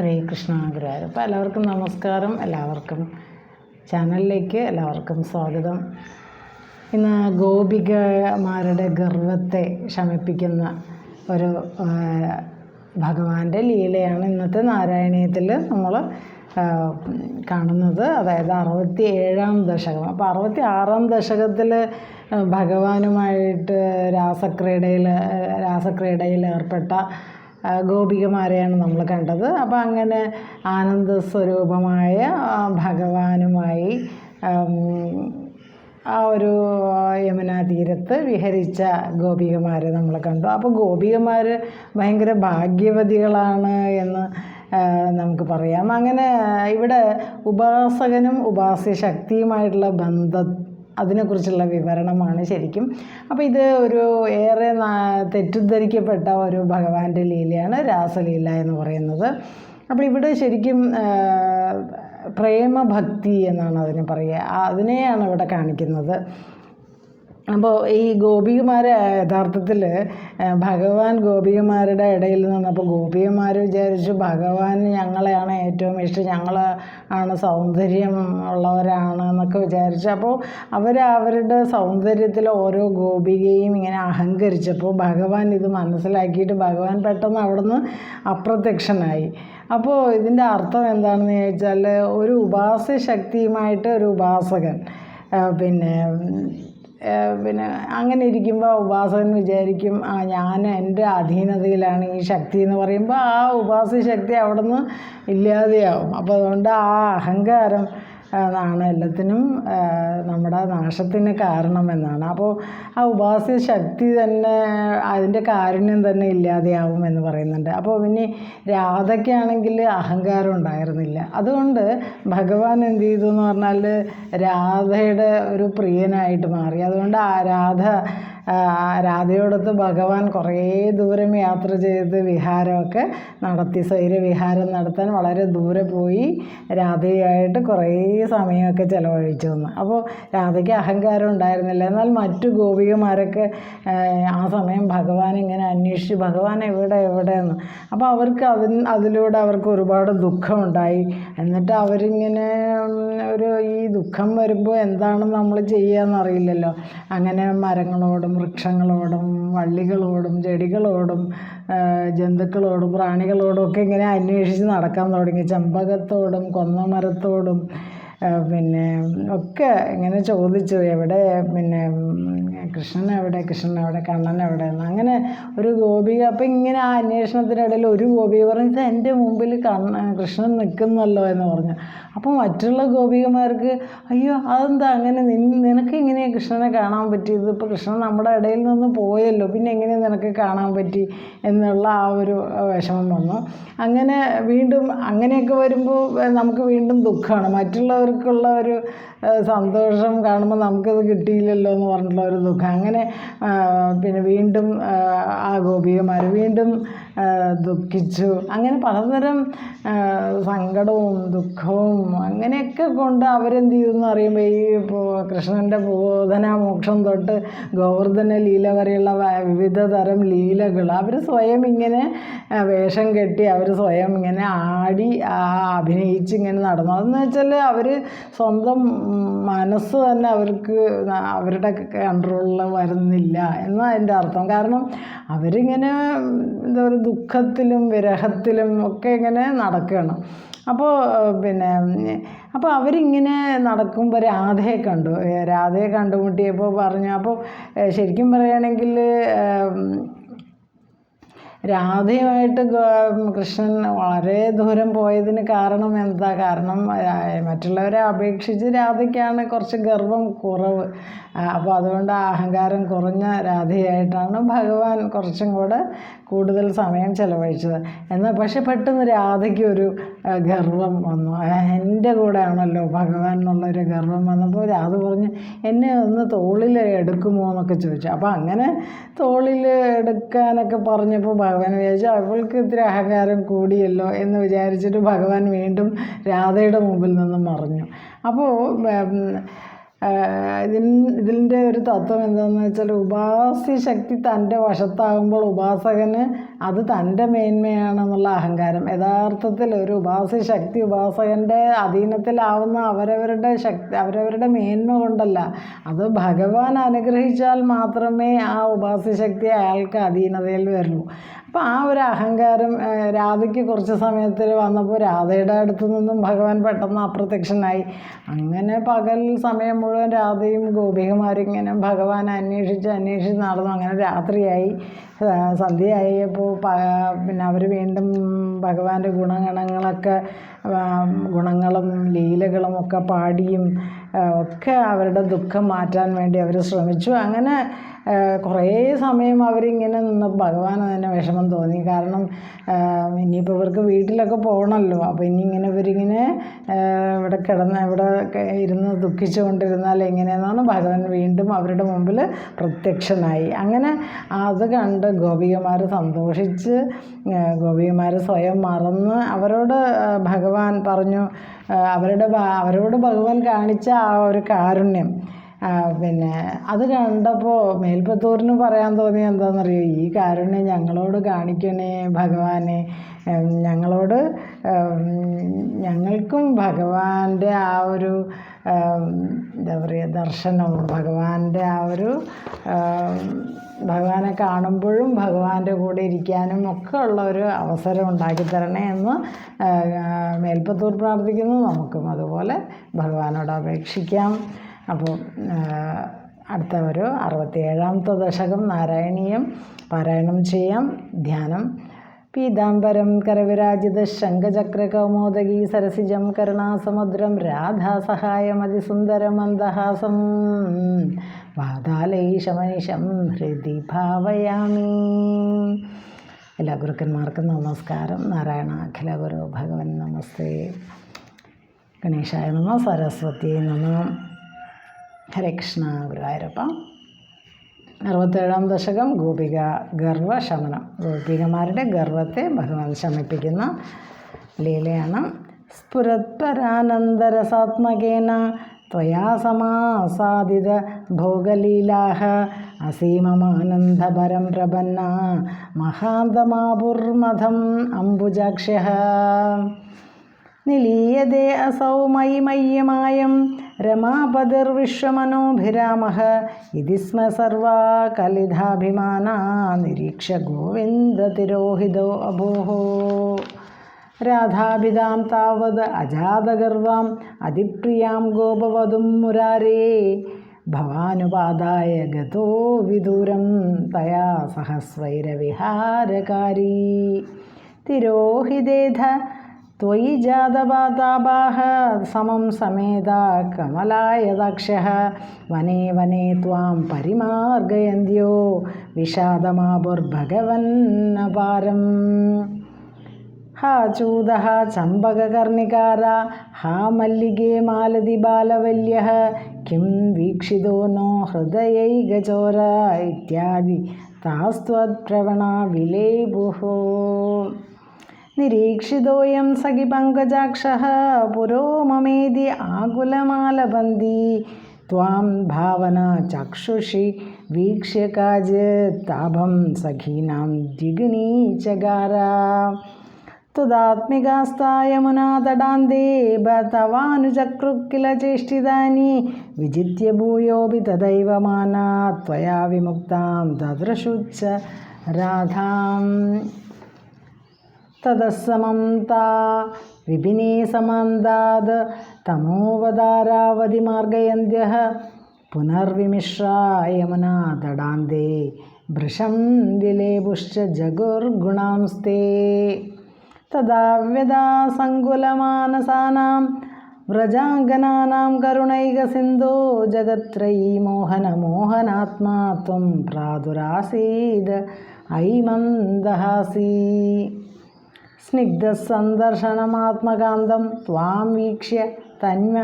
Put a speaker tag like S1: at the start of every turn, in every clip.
S1: ഹരേ കൃഷ്ണ ഗുരുവായൂർ. അപ്പോൾ എല്ലാവർക്കും നമസ്കാരം. എല്ലാവർക്കും ചാനലിലേക്ക് എല്ലാവർക്കും സ്വാഗതം. ഇന്ന് ഗോപികമാരുടെ ഗർവത്തെ ശമിപ്പിക്കുന്ന ഒരു ഭഗവാന്റെ ലീലയാണ് ഇന്നത്തെ നാരായണീയത്തിൽ നമ്മൾ കാണുന്നത്. അതായത് അറുപത്തി ഏഴാം ദശകം. അപ്പോൾ അറുപത്തി ആറാം ദശകത്തിൽ ഭഗവാനുമായിട്ട് രാസക്രീഡയിൽ രാസക്രീഡയിൽ ഏർപ്പെട്ട ഗോപികമാരെയാണ് നമ്മൾ കണ്ടത്. അപ്പം അങ്ങനെ ആനന്ദ സ്വരൂപമായ ഭഗവാനുമായി ആ ഒരു യമുനാ തീരത്ത് വിഹരിച്ച ഗോപികമാരെ നമ്മൾ കണ്ടു. അപ്പോൾ ഗോപികമാർ ഭയങ്കര ഭാഗ്യവതികളാണ് എന്ന് നമുക്ക് പറയാം. അങ്ങനെ ഇവിടെ ഉപാസകനും ഉപാസ്യ ശക്തിയുമായിട്ടുള്ള ബന്ധം അതിനെക്കുറിച്ചുള്ള വിവരണമാണ് ശരിക്കും. അപ്പോൾ ഇത് ഒരു ഏറെ തെറ്റിദ്ധരിക്കപ്പെട്ട ഒരു ഭഗവാന്റെ ലീലയാണ് രാസലീല എന്ന് പറയുന്നത്. അപ്പോൾ ഇവിടെ ശരിക്കും പ്രേമഭക്തി എന്നാണ് അതിന് പറയുക. അതിനെയാണ് ഇവിടെ കാണിക്കുന്നത്. അപ്പോൾ ഈ ഗോപികമാരെ യഥാർത്ഥത്തിൽ ഭഗവാൻ ഗോപികമാരുടെ ഇടയിൽ നിന്ന് അപ്പോൾ ഗോപികമാർ വിചാരിച്ചു ഭഗവാൻ ഞങ്ങളെയാണ് ഏറ്റവും ഇഷ്ടം ഞങ്ങൾ ആണ് സൗന്ദര്യം ഉള്ളവരാണ് എന്നൊക്കെ വിചാരിച്ചു. അപ്പോൾ അവർ അവരുടെ സൗന്ദര്യത്തിൽ ഓരോ ഗോപികയും ഇങ്ങനെ അഹങ്കരിച്ചപ്പോൾ ഭഗവാൻ ഇത് മനസ്സിലാക്കിയിട്ട് ഭഗവാൻ പെട്ടെന്ന് അവിടുന്ന് അപ്രത്യക്ഷനായി. അപ്പോൾ ഇതിന്റെ അർത്ഥം എന്താണെന്ന് ചോദിച്ചാൽ ഒരു ഉപാസ്യ ശക്തിയുമായിട്ട് ഒരു ഉപാസകൻ പിന്നെ പിന്നെ അങ്ങനെ ഇരിക്കുമ്പോൾ ഉപാസകൻ വിചാരിക്കും ആ ഞാൻ എന്റെ അധീനതയിലാണ് ഈ ശക്തി എന്ന് പറയുമ്പോൾ ആ ഉപാസ്യ ശക്തി അവിടെ നിന്ന് ഇല്ലാതെയാവും. അപ്പോൾ അതുകൊണ്ട് ആ അഹങ്കാരം ആണ് എല്ലാത്തിനും നമ്മുടെ നാശത്തിന് കാരണമെന്നാണ്. അപ്പോൾ ആ ഉപാസ്യ ശക്തി തന്നെ അതിന്റെ കാരുണ്യം തന്നെ ഇല്ലാതെയാവും എന്ന് പറയുന്നുണ്ട്. അപ്പോൾ പിന്നെ രാധയ്ക്കാണെങ്കിൽ അഹങ്കാരം ഉണ്ടായിരുന്നില്ല. അതുകൊണ്ട് ഭഗവാൻ എന്ത് ചെയ്തു എന്ന് പറഞ്ഞാൽ രാധയുടെ ഒരു പ്രിയനായിട്ട് മാറി. അതുകൊണ്ട് ആ രാധ രാധയോടൊത്ത് ഭഗവാൻ കുറേ ദൂരം യാത്ര ചെയ്ത് വിഹാരമൊക്കെ നടത്തി സ്വൈര്യവിഹാരം നടത്താൻ വളരെ ദൂരെ പോയി രാധയായിട്ട് കുറേ സമയമൊക്കെ ചിലവഴിച്ചു വന്നു അപ്പോൾ രാധയ്ക്ക് അഹങ്കാരം ഉണ്ടായിരുന്നില്ല. എന്നാൽ മറ്റു ഗോപികമാരൊക്കെ ആ, സമയം ഭഗവാൻ ഇങ്ങനെ അന്വേഷിച്ച് ഭഗവാൻ എവിടെ എവിടെയെന്ന് അപ്പോൾ അവർക്ക് അതിൽ അതിലൂടെ അവർക്ക് ഒരുപാട് ദുഃഖമുണ്ടായി. എന്നിട്ട് അവരിങ്ങനെ ഒരു ഈ ദുഃഖം വരുമ്പോൾ എന്താണ് നമ്മൾ ചെയ്യുക എന്നറിയില്ലല്ലോ അങ്ങനെ മരങ്ങളോടും വൃക്ഷങ്ങളോടും വള്ളികളോടും ചെടികളോടും ജന്തുക്കളോടും പ്രാണികളോടും ഒക്കെ ഇങ്ങനെ അന്വേഷിച്ച് നടക്കാൻ തുടങ്ങി. ചെമ്പകത്തോടും കൊന്നമരത്തോടും പിന്നെ ഒക്കെ ഇങ്ങനെ ചോദിച്ചു എവിടെ പിന്നെ കൃഷ്ണൻ എവിടെ കൃഷ്ണൻ എവിടെ കണ്ണൻ എവിടെ എന്ന്. അങ്ങനെ ഒരു ഗോപിക അപ്പം ഇങ്ങനെ ആ അന്വേഷണത്തിനിടയിൽ ഒരു ഗോപിക പറഞ്ഞു എന്റെ മുമ്പിൽ കണ്ണ കൃഷ്ണൻ നിൽക്കുന്നല്ലോ എന്ന് പറഞ്ഞു. അപ്പോൾ മറ്റുള്ള ഗോപികമാർക്ക് അയ്യോ അതെന്താ അങ്ങനെ? നിനക്ക് എങ്ങനെയാണ് കൃഷ്ണനെ കാണാൻ പറ്റിയത്? ഇപ്പോൾ കൃഷ്ണൻ നമ്മുടെ ഇടയിൽ നിന്ന് പോയല്ലോ പിന്നെ എങ്ങനെ നിനക്ക് കാണാൻ പറ്റി? എന്നുള്ള ആ ഒരു വിഷമം വന്നു. അങ്ങനെ വീണ്ടും അങ്ങനെയൊക്കെ വരുമ്പോൾ നമുക്ക് വീണ്ടും ദുഃഖമാണ്. മറ്റുള്ളവർക്കുള്ള ഒരു സന്തോഷം കാണുമ്പോൾ നമുക്കത് കിട്ടിയില്ലല്ലോ എന്ന് പറഞ്ഞിട്ടുള്ള ഒരു ദുഃഖം. അങ്ങനെ പിന്നെ വീണ്ടും ആ, ഗോപികമാർ വീണ്ടും ദുഃഖിച്ചു. അങ്ങനെ പലതരം സങ്കടവും ദുഃഖവും അങ്ങനെയൊക്കെ കൊണ്ട് അവരെന്ത് ചെയ്തു എന്ന് അറിയുമ്പോൾ ഈ കൃഷ്ണന്റെ ബോധന മോക്ഷം തൊട്ട് ഗോവർദ്ധന ലീല വരെയുള്ള വിവിധ തരം ലീലകൾ അവർ സ്വയം ഇങ്ങനെ വേഷം കെട്ടി അവർ സ്വയം ഇങ്ങനെ ആടി അഭിനയിച്ച് ഇങ്ങനെ നടന്നു. അതെന്ന് വെച്ചാൽ അവർ സ്വന്തം മനസ്സ് തന്നെ അവർക്ക് അവരുടെ കൺട്രോളിൽ വരുന്നില്ല എന്നാണ് എന്റെ അർത്ഥം. കാരണം അവരിങ്ങനെ എന്താ പറയുക ദുഃഖത്തിലും വിരഹത്തിലും ഒക്കെ ഇങ്ങനെ നടക്കുകയാണ് അപ്പോൾ പിന്നെ അപ്പോൾ അവരിങ്ങനെ നടക്കുമ്പോൾ രാധയെ കണ്ടു. രാധയെ കണ്ടുമുട്ടിയപ്പോൾ പറഞ്ഞു അപ്പോൾ ശരിക്കും പറയുകയാണെങ്കിൽ രാധയുമായിട്ട് കൃഷ്ണൻ വളരെ ദൂരം പോയതിന് കാരണം എന്താ? കാരണം മറ്റുള്ളവരെ അപേക്ഷിച്ച് രാധയ്ക്കാണ് കുറച്ച് ഗർവം കുറവ്. അപ്പോൾ അതുകൊണ്ട് അഹങ്കാരം കുറഞ്ഞ രാധയായിട്ടാണ് ഭഗവാൻ കുറച്ചും കൂടെ കൂടുതൽ സമയം ചിലവഴിച്ചത്. എന്നാൽ പക്ഷെ പെട്ടെന്ന് രാധയ്ക്ക് ഒരു ഗർവം വന്നു. എന്റെ കൂടെ ആണല്ലോ ഭഗവാൻ എന്നുള്ളൊരു ഗർവം വന്നപ്പോൾ രാധ പറഞ്ഞു എന്നെ ഒന്ന് തോളിൽ എടുക്കുമോ? എന്നൊക്കെ ചോദിച്ചു. അപ്പോൾ അങ്ങനെ തോളിൽ എടുക്കാനൊക്കെ പറഞ്ഞപ്പോൾ ഭഗവാൻ വിചാരിച്ചു അവൾക്ക് ഇത്തിരി അഹങ്കാരം കൂടിയല്ലോ എന്ന് വിചാരിച്ചിട്ട് ഭഗവാൻ വീണ്ടും രാധയുടെ മുമ്പിൽ നിന്ന് മറിഞ്ഞു. അപ്പോൾ ഇതിൻ ഇതിന്റെ ഒരു തത്വം എന്താണെന്ന് വെച്ചാൽ ഉപാസ്യ ശക്തി തന്റെ വശത്താകുമ്പോൾ ഉപാസകന് അത് തന്റെ മേന്മയാണെന്നുള്ള അഹങ്കാരം. യഥാർത്ഥത്തിൽ ഒരു ഉപാസ്യ ശക്തി ഉപാസകന്റെ അധീനത്തിലാവുന്ന അവരവരുടെ ശക്തി അവരവരുടെ മേന്മ കൊണ്ടല്ല. അത് ഭഗവാൻ അനുഗ്രഹിച്ചാൽ മാത്രമേ ആ ഉപാസ്യ ശക്തി അയാൾക്ക് അധീനതയിൽ വരുള്ളൂ. അപ്പോൾ ആ ഒരു അഹങ്കാരം രാധയ്ക്ക് കുറച്ച് സമയത്തിൽ വന്നപ്പോൾ രാധയുടെ അടുത്തു നിന്നും ഭഗവാൻ പെട്ടെന്ന് അപ്രത്യക്ഷനായി. അങ്ങനെ പകൽ സമയം മുഴുവൻ രാധയും ഗോപികമാരും ഇങ്ങനെ ഭഗവാൻ അന്വേഷിച്ച് അന്വേഷിച്ച് നടന്നു. അങ്ങനെ രാത്രിയായി. സന്ധ്യയായപ്പോൾ പിന്നെ അവർ വീണ്ടും ഭഗവാന്റെ ഗുണഗണങ്ങളൊക്കെ ഗുണങ്ങളും ലീലകളും ഒക്കെ പാടിയും ഒക്കെ അവരുടെ ദുഃഖം മാറ്റാൻ വേണ്ടി അവർ ശ്രമിച്ചു. അങ്ങനെ കുറേ സമയം അവരിങ്ങനെ നിന്ന് ഭഗവാൻ തന്നെ വിഷമം തോന്നി. കാരണം ഇനിയിപ്പോൾ ഇവർക്ക് വീട്ടിലൊക്കെ പോകണമല്ലോ അപ്പോൾ ഇനി ഇങ്ങനെ ഇവരിങ്ങനെ ഇവിടെ കിടന്ന് ഇവിടെ ഇരുന്ന് ദുഃഖിച്ചുകൊണ്ടിരുന്നാൽ എങ്ങനെയെന്നാണ് ഭഗവാൻ വീണ്ടും അവരുടെ മുമ്പിൽ പ്രത്യക്ഷനായി. അങ്ങനെ അത് കണ്ട് ഗോപികമാർ സന്തോഷിച്ച് ഗോപികമാർ സ്വയം മറന്ന് അവരോട് ഭഗവാൻ പറഞ്ഞു അവരുടെ അവരോട് ഭഗവാൻ കാണിച്ച ആ ഒരു കാരുണ്യം. പിന്നെ അത് കണ്ടപ്പോൾ മേൽപ്പത്തൂരിന് പറയാൻ തോന്നി എന്താണെന്നറിയോ ഈ കാരുണ്യം ഞങ്ങളോട് കാണിക്കണേ ഭഗവാനെ. ഞങ്ങളോട് ഞങ്ങൾക്കും ഭഗവാന്റെ ആ ഒരു എന്താ പറയുക ദർശനം ഭഗവാന്റെ ആ ഒരു ഭഗവാനെ കാണുമ്പോഴും ഭഗവാന്റെ കൂടെ ഇരിക്കാനും ഒക്കെ ഉള്ള ഒരു അവസരം ഉണ്ടാക്കി തരണേ എന്ന് മേൽപ്പത്തൂർ പ്രാർത്ഥിക്കുന്നു. നമുക്കും അതുപോലെ ഭഗവാനോട് അപേക്ഷിക്കാം. അപ്പോൾ അടുത്ത ഒരു അറുപത്തിയേഴാമത്തെ ദശകം നാരായണീയം പാരായണം ചെയ്യാം ധ്യാനം. പീതാംബരം കരവിരാജിത ശംഖചക്ര കൗമോദകി സരസിജം കരുണാസമുദ്രം രാധാസഹായമതിസുന്ദരമന്ദഹാസം വാതാലൈഷമനിഷം ഹൃദി ഭാവയാമി. എല്ലാ ഗുരുക്കന്മാർക്കും നമസ്കാരം. നാരായണ അഖില ഗുരു ഭഗവൻ നമസ്തേ. ഗണേശായ നമ സരസ്വതി നമ. ഹരേ കൃഷ്ണ ഗുരുവായൂരപ്പ അറുപത്തേഴാം ദശകം ഗോപിക ഗർവശമനം ഗോപികമാരുടെ ഗർവത്തെ ഭഗവാൻ ശമിപ്പിക്കുന്ന ലീലയാണ്. സ്ഫുരത്പരാനന്ദരസാത്മകേന സമാസാദിത ഭോഗലീലാഹ അസീമമാനന്ദപരം പ്രപന്ന മഹാന്തമാപുർമഥം അംബുജാക്ഷ്യഃ നിലീയതേ അസൗ മയി മയ്യമായം രമാപതിർവിശ്വമനോഭിരാമः ഇതി സ്മ സർവാ കലിതാഭിമാനാ നിരീക്ഷ ഗോവിന്ദതിരോഹിതോ അഭോः രാധാഭിതാം താവത് അജാതഗർവാം അതിപ്രിയാം ഗോപവധും മുരാരേ. ഭവാനുപാദായ ഗതോ വിദൂരം തയാ സഹസ്വൈരവിഹാരകാരീ തിരോഹിതേധ त्वयि जातवातापाः समं समेता कमलायदाक्षः वने वने त्वां परिमार्गयन्त्यो विषादमापुर्भगवन्नपारम् हा चूदः चम्पककर्णिकार हा मल्लिगे मालति बालवल्यः किं वीक्षितो नो हृदयैकचोर इत्यादि तास्त्वत्प्रवणा विलेबुः നിരീക്ഷിതോയം സഖി പങ്കജാക്ഷ പുരോ മമേതി ആകുലമാലബന്ധി. ത്വാം ഭാവന ചക്ഷുഷി വീക്ഷ്യ കാജത്താഭം സഖീനാം ദ്വിഗുണീചകാര ത്വദാത്മികാസ്തായമുനാതടാന്തേ ഭവാനുചക്രു കില ചേഷ്ടിതാനി വിജിത്യ ഭൂയോപി തദൈവ മാനാ ത്വയാ വിമുക്താം തദൃശുച്ച രാധാം. തദസമം താ വിപിനീ സമന്താത് തമോവതാരാവതി മാർഗയന്ത്യ പുനർവിമിശ്രായമുനാ തടാന്തേ ഭൃശം വിലേപുശ്ച ജഗുർഗുണാംസ്തേ തഥാ വ്യഥാ സങ്കുലമാനസാനാം വ്രജാംഗനാനാം കരുണൈകസിന്ധോ ജഗത്രയീ മോഹനമോഹനാത്മാ ത്വം പ്രാദുരാസീത് ഐ മന്ദഹാസീ സ്നിഗ്ധസന്ദർശനമാത്മകാന്തം ത്വാം വീക്ഷ്യ തന്മ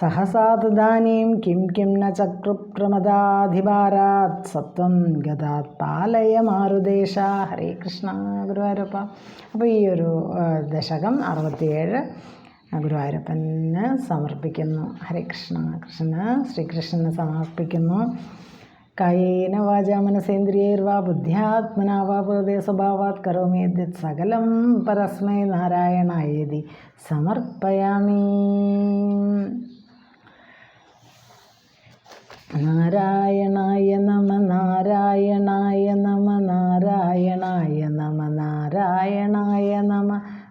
S1: സഹസാ തദാനീം കിം കിം ന ചക്രുപ്രമദാധിഭാരാത് സത്വം ഗതാത് പാലയ മാരുദേശ. ഹരേ കൃഷ്ണ ഗുരുവായൂരപ്പ. അപ്പോൾ ഈ ഒരു ദശകം അറുപത്തിയേഴ് ഗുരുവായൂരപ്പന് സമർപ്പിക്കുന്നു. ഹരേ കൃഷ്ണ കൃഷ്ണ ശ്രീകൃഷ്ണന് സമർപ്പിക്കുന്നു. കായേന വാച മനസേന്ദ്രിയൈർവാ ബുദ്ധ്യാത്മനാ വാ ഹൃദയ സ്വഭാവാത് കരോമി യദ്യത് സകലം പരസ്മൈ നാരായണായേതി സമർപ്പയാമി നാരായണായ നമ നാരായണായ നമ നാരായണായ നമ നാരായണായ നമ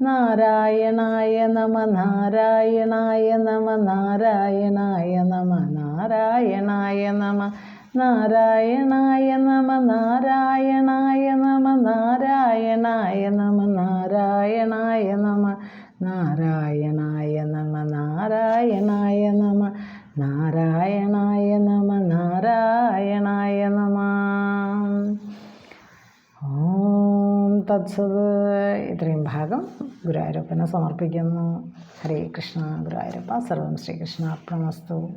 S1: നാരായണായ നമ നാരായണായ നമ നാരായണായ നമ നാരായണായ നമ നാരായണായ നമ നാരായണായ നമ നാരായണായ നമ നാരായണായ നമ നാരായണായ നമ നാരായണായ നമ നാരായണായ നമ നാരായണായ നമ. ഓം തത്സത്. ഇത്രയും ഭാഗം ഗുരുവായൂരപ്പനെ സമർപ്പിക്കുന്നു. ഹരേ കൃഷ്ണ ഗുരുവായൂരപ്പ. സർവം ശ്രീകൃഷ്ണ അർപ്പണമസ്തു